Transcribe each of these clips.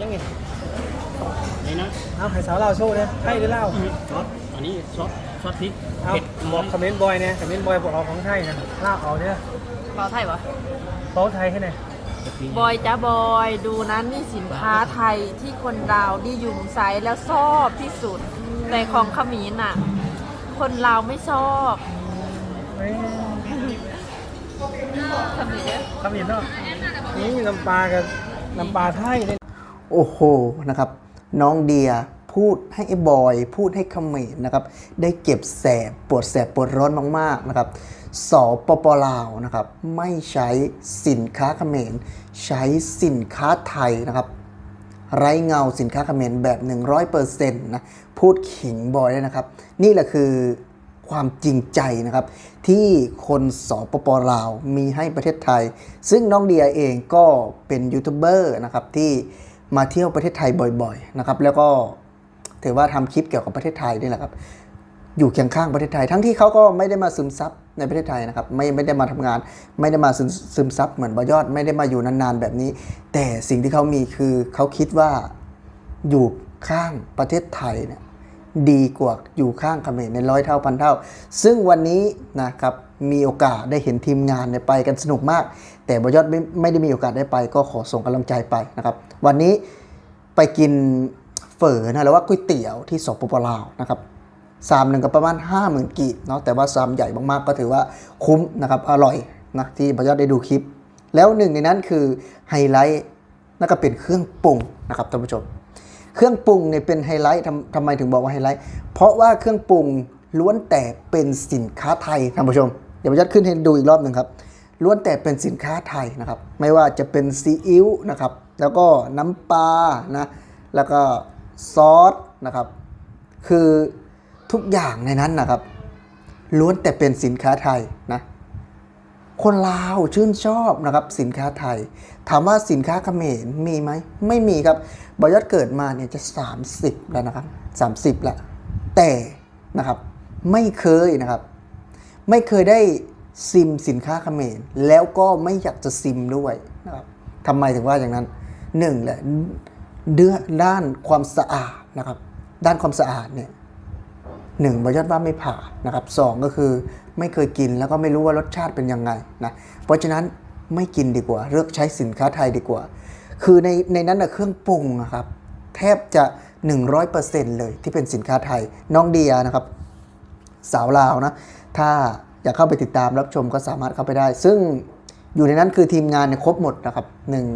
ยังไงนี่นะเอาให้สาวเราโชว์เนี่ยให้หรือเล่าซอสอันนี้ซอสซอสพริกเอาเผ็ดบร้ออกนคอมเมนต์บอยเนี่ยคอมเมนต์บอยบอกเอาของไทยนะเล่าเอาเนี่ยบอไทยวะโต๊ะไทยแค่ไหนบอยจ้าบอยดูนั้นนี่สินค้าไทยที่คนดาวนิยมใช้แล้วชอบที่สุดแต่ของขมิ้นอะ คนลาวไม่ชอบเฮ้ยขมิ้นเนี่ยคำเห็นเนาะนี่น้ำปลากับน้ำปลาไทยเนี่ย โอ้โหนะครับน้องเดียพูดให้ไอ้บอย พูดให้เขมรนะครับได้เก็บแสบปวดแสบปวดร้อนมากๆนะครับสปปลาวนะครับไม่ใช้สินค้าเขมรใช้สินค้าไทยนะครับไร้เงาสินค้าเขมรแบบ 100%นะพูดขิงบอยเลยนะครับ นี่แหละคือความจริงใจนะครับ ที่คนสปปลาวมีให้ประเทศไทย ซึ่งน้องเดียเองก็เป็นยูทูบเบอร์นะครับที่ มาเที่ยวประเทศไทยบ่อยๆนะครับ แล้วก็ถือว่าทำคลิปเกี่ยวกับประเทศไทยนี่แหละครับ อยู่เคียงข้างประเทศไทย ทั้งที่เขาก็ไม่ได้มาซึมซับในประเทศไทยนะครับ ไม่ไม่ได้มาทำงาน ไม่ได้มาซึมซึมซับเหมือนบอยอด ไม่ได้มาอยู่นานๆแบบนี้ แต่สิ่งที่เขามีคือเขาคิดว่าอยู่ข้างประเทศไทยเนี่ยดีกว่าอยู่ข้างเขมรในร้อยเท่าพันเท่า ซึ่งวันนี้นะครับ มีโอกาสได้เห็นทีมงานเนี่ยไปกันสนุกมาก แต่บอยอดไม่ไม่ได้มีโอกาสได้ไป ก็ขอส่งกำลังใจไปนะครับ วันนี้ไปกินเฝอนะหรือว่าก๋วยเตี๋ยวที่สปปลาวนะครับซามหนึ่งก็ประมาณ 5 0,000กีบเนาะแต่ว่าซามใหญ่มากๆก็ถือว่าคุ้มนะครับอร่อยนะที่พระยอดได้ดูคลิป แล้วหนึ่งในนั้นคือไฮไลท์นั่นก็เป็นเครื่องปรุงนะครับท่านผู้ชมเครื่องปรุงเนี่ยเป็นไฮไลท์ทำทำไมถึงบอกว่าไฮไลท์เพราะว่าเครื่องปรุงล้วนแต่เป็นสินค้าไทยท่านผู้ชม เดี๋ยวพระยอดขึ้นให้ดูอีกรอบหนึ่งครับล้วนแต่เป็นสินค้าไทยนะครับ ไม่ว่าจะเป็นซีอิ๊วนะครับ แล้วก็น้ำปลานะ แล้วก็ซอสนะครับ คือทุกอย่างในนั้นนะครับ ล้วนแต่เป็นสินค้าไทยนะคนลาวชื่นชอบนะครับสินค้าไทย ถามว่าสินค้าเขมรมีไหมไม่มีครับบอยอดเกิดมาเนี่ยจะ 30 แล้วนะครับ 30แล้วแต่นะครับไม่เคยนะครับ ไม่เคยได้ซิมสินค้าเขมรแล้วก็ไม่อยากจะซิมด้วยนะครับทำไมถึงว่าอย่างนั้นหนึ่งแหละเดือด้านความสะอาดนะครับ ด้านความสะอาดเนี่ยหนึ่งบอยอดว่าไม่ผ่านนะครับสองก็คือไม่เคยกินแล้วก็ไม่รู้ว่ารสชาติเป็นยังไงนะเพราะฉะนั้นไม่กินดีกว่าเลือกใช้สินค้าไทยดีกว่า คือในในนั้นนะเครื่องปรุงนะครับ แทบจะ 100%เลยที่เป็นสินค้าไทยน้องเดียนะครับ สาวลาวนะ ถ้าอยากเข้าไปติดตามรับชมก็สามารถเข้าไปได้ ซึ่งอยู่ในนั้นคือทีมงานเนี่ยครบหมดนะครับหนึ่ง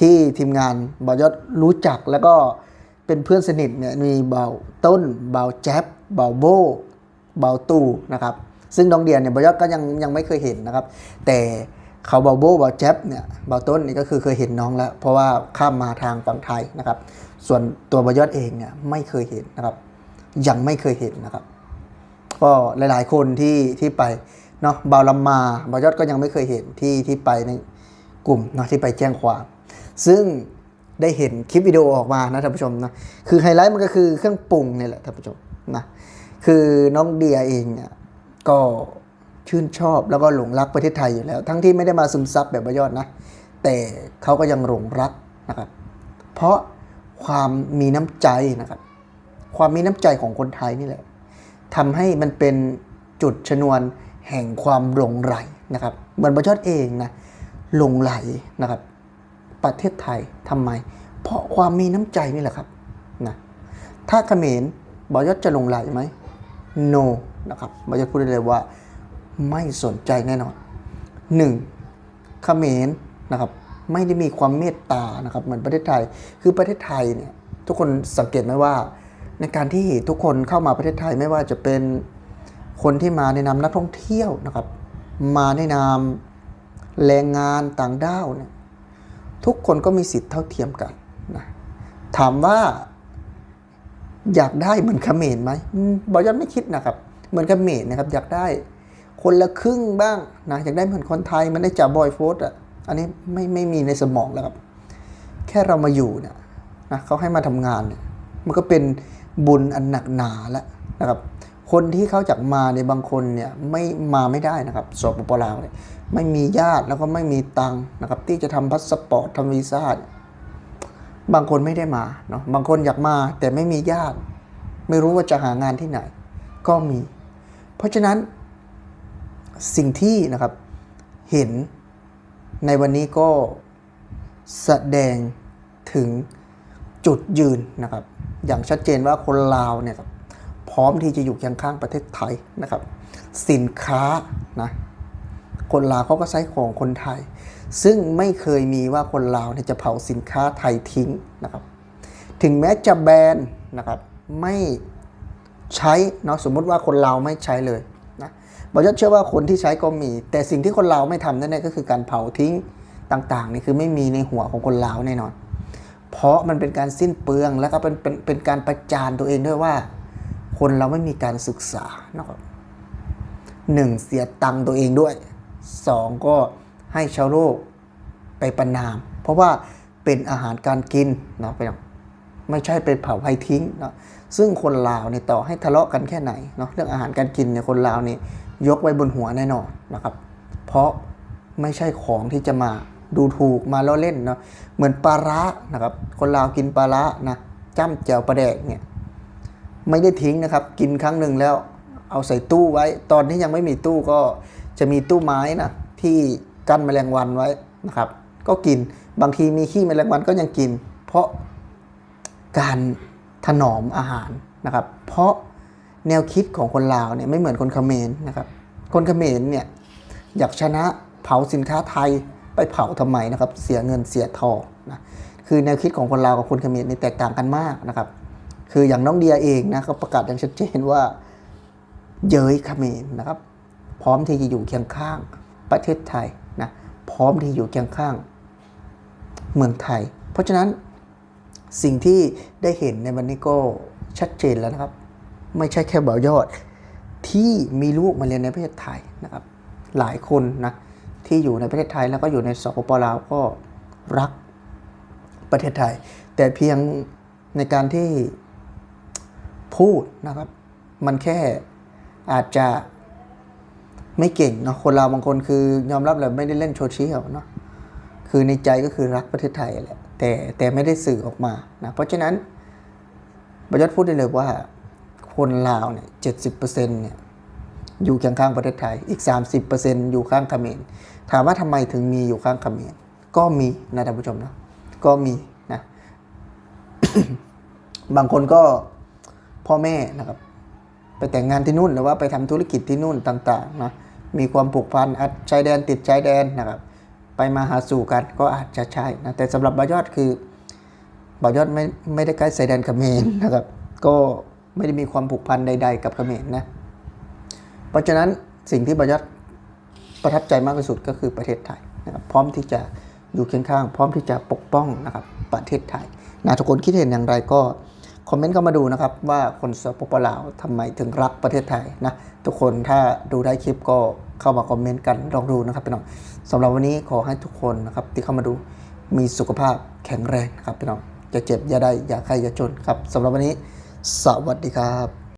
ที่ทีมงานบอยอดรู้จักแล้วก็เป็นเพื่อนสนิทเนี่ยมีเบาต้นเบาแจ๊บเบาโบเบาตู่นะครับซึ่งน้องเดียเนี่ยบอยอดก็ยังยังไม่เคยเห็นนะครับ แต่เขาเบาโบเบาแจ๊บเนี่ยเบาต้นนี่ก็คือเคยเห็นน้องแล้ว เพราะว่าข้ามมาทางฝั่งไทยนะครับ ส่วนตัวบอยอดเองเนี่ยไม่เคยเห็นนะครับ ยังไม่เคยเห็นนะครับ ก็หลาย ๆ คนที่ที่ไปเนาะบาลำมาบายอดก็ยังไม่เคยเห็นที่ที่ไปในกลุ่มเนาะที่ไปแจ้งความซึ่งได้เห็นคลิปวิดีโอออกมานะท่านผู้ชมนะคือไฮไลท์มันก็คือเครื่องปรุงนี่แหละท่านผู้ชมนะคือน้องเดียเองเนี่ยก็ชื่นชอบแล้วก็หลงรักประเทศไทยอยู่แล้ว ทั้งที่ไม่ได้มาซึมซับแบบบายอดนะแต่เขาก็ยังหลงรักนะครับเพราะความมีน้ำใจนะครับความมีน้ำใจของคนไทยนี่แหละ ทำให้มันเป็นจุดชนวนแห่งความหลงไหลนะครับเหมือนบรยอดเองนะหลงไหลนะครับ ประเทศไทยทำไม เพราะความมีน้ำใจนี่แหละครับนะถ้าเขมรบอยอดจะหลงไหลไหม no นะครับบอยอดพูดได้เลยว่าไม่สนใจแน่นอนหนึ่งเขมรนะครับไม่ได้มีความเมตตานะครับเหมือนประเทศไทย คือประเทศไทยเนี่ยทุกคนสังเกตไหมว่า ในการที่ทุกคนเข้ามาประเทศไทยไม่ว่าจะเป็นคนที่มาในนามนักท่องเที่ยวนะครับ มาในนามแรงงานต่างด้าวเนี่ยทุกคนก็มีสิทธิ์เท่าเทียมกันนะถามว่าอยากได้เหมือนเขมรไหมบอยอนไม่คิดนะครับ เหมือนเขมรนะครับ อยากได้คนละครึ่งบ้างนะอยากได้เหมือนคนไทยมันได้จับบอยโฟสอะอันนี้ไม่ไม่มีในสมองแล้วครับ แค่เรามาอยู่เนี่ยนะเขาให้มาทำงานเนี่ยมันก็เป็น บุญอันหนักหนาแล้วนะครับคนที่เขาจากมาในบางคนเนี่ยไม่มาไม่ได้นะครับสปปลาวเนี่ยไม่มีญาติแล้วก็ไม่มีตังค์นะครับที่จะทำพาสปอร์ตทำวีซ่าบางคนไม่ได้มาเนาะบางคนอยากมาแต่ไม่มีญาติ ไม่รู้ว่าจะหางานที่ไหน ก็มี เพราะฉะนั้นสิ่งที่นะครับเห็นในวันนี้ก็แสดงถึง จุดยืนนะครับ อย่างชัดเจนว่าคนลาวเนี่ยครับพร้อมที่จะอยู่เคียงข้างประเทศไทยนะครับ สินค้านะคนลาวเขาก็ใช้ของคนไทย ซึ่งไม่เคยมีว่าคนลาวเนี่ยจะเผาสินค้าไทยทิ้งนะครับ ถึงแม้จะแบนนะครับไม่ใช้เนาะสมมุติว่าคนลาวไม่ใช้เลยนะบอจะเชื่อว่าคนที่ใช้ก็มี แต่สิ่งที่คนลาวไม่ทำนั่นเองก็คือการเผาทิ้งต่างๆนี่คือไม่มีในหัวของคนลาวแน่นอน เพราะมันเป็นการสิ้นเปลืองแล้วก็เป็นเป็นเป็นการประจานตัวเองด้วยว่า คนเราไม่มีการศึกษานะครับหนึ่งเสียตังค์ตัวเองด้วยสองก็ให้ชาวโลกไปประนาม เพราะว่าเป็นอาหารการกินเนาะไปนไม่ใช่เป็นเผาให้ทิ้งเนาะซึ่งคนลาวเนี่ยต่อให้ทะเลาะกันแค่ไหนเนาะเรื่องอาหารการกินเนี่ยคนลาวเนี่ยยกไว้บนหัวแน่นอนนะครับ เพราะไม่ใช่ของที่จะมา ดูถูกมาล้อเล่นเนาะเหมือนปลาร้านะครับ คนลาวกินปลาร้านะจ้ำแจ่วปลาแดกเนี่ยไม่ได้ทิ้งนะครับ กินครั้งหนึ่งแล้วเอาใส่ตู้ไว้ ตอนที่ยังไม่มีตู้ก็จะมีตู้ไม้นะที่กั้นแมลงวันไว้นะครับ ก็กินบางทีมีขี้แมลงวันก็ยังกิน เพราะการถนอมอาหารนะครับ เพราะแนวคิดของคนลาวเนี่ยไม่เหมือนคนเขมรนะครับ คนเขมรเนี่ยอยากชนะเผาสินค้าไทย ไปเผาทำไมนะครับ เสียเงินเสียทองนะคือแนวคิดของคนลาวกับคนเขมรนี่แตกต่างกันมากนะครับ คืออย่างน้องเดียเองนะเขาประกาศอย่างชัดเจนว่าเย้ยเขมรนะครับ พร้อมที่จะอยู่เคียงข้างประเทศไทยนะพร้อมที่อยู่เคียงข้างเมืองไทย เพราะฉะนั้นสิ่งที่ได้เห็นในวันนี้ก็ชัดเจนแล้วนะครับ ไม่ใช่แค่เบายอดที่มีลูกมาเรียนในประเทศไทยนะครับ หลายคนนะ ที่อยู่ในประเทศไทยแล้วก็อยู่ในสปปลาวก็รักประเทศไทย แต่เพียงในการที่พูดนะครับ มันแค่อาจจะไม่เก่งเนาะคนเราบางคนคือยอมรับเลยไม่ได้เล่นโซเชียลเนาะคือในใจก็คือรักประเทศไทยแหละแต่แต่ไม่ได้สื่อออกมานะเพราะฉะนั้นประยุทธ์พูดได้เลยว่า คนลาวเนี่ยเจ็ดสิบเปอร์เซ็นต์เนี่ยอยู่เคียงข้างประเทศไทย อีก 30%อยู่ข้างเขมร ถามว่าทำไมถึงมีอยู่ข้างเขมรก็มีนะท่านผู้ชมนะก็มีนะบางคนก็พ่อแม่นะครับ ไปแต่งงานที่นู่นหรือว่าไปทำธุรกิจที่นู่นต่างๆนะมีความผูกพันอาจชายแดนติดชายแดนนะครับ ไปมาหาสู่กันก็อาจจะใช่นะแต่สำหรับบายอดคือบายอดไม่ไม่ได้ใกล้ชายแดนเขมรนะครับ ก็ไม่ได้มีความผูกพันใด ๆ กับเขมรนะเพราะฉะนั้นสิ่งที่บายอด ประทับใจมากที่สุดก็คือประเทศไทยนะครับพร้อมที่จะอยู่เคียงข้าง พร้อมที่จะปกป้องนะครับประเทศไทยนะทุกคนคิดเห็นอย่างไรก็คอมเมนต์เข้ามาดูนะครับว่าคนสปปลาวทำไมถึงรักประเทศไทยนะทุกคนถ้าดูได้คลิปก็เข้ามาคอมเมนต์กันลองดูนะครับพี่น้องสำหรับวันนี้ขอให้ทุกคนนะครับที่เข้ามาดูมีสุขภาพแข็งแรงนะครับพี่น้องจะเจ็บอย่าได้อย่าใครอย่าจนครับสำหรับวันนี้สวัสดีครับ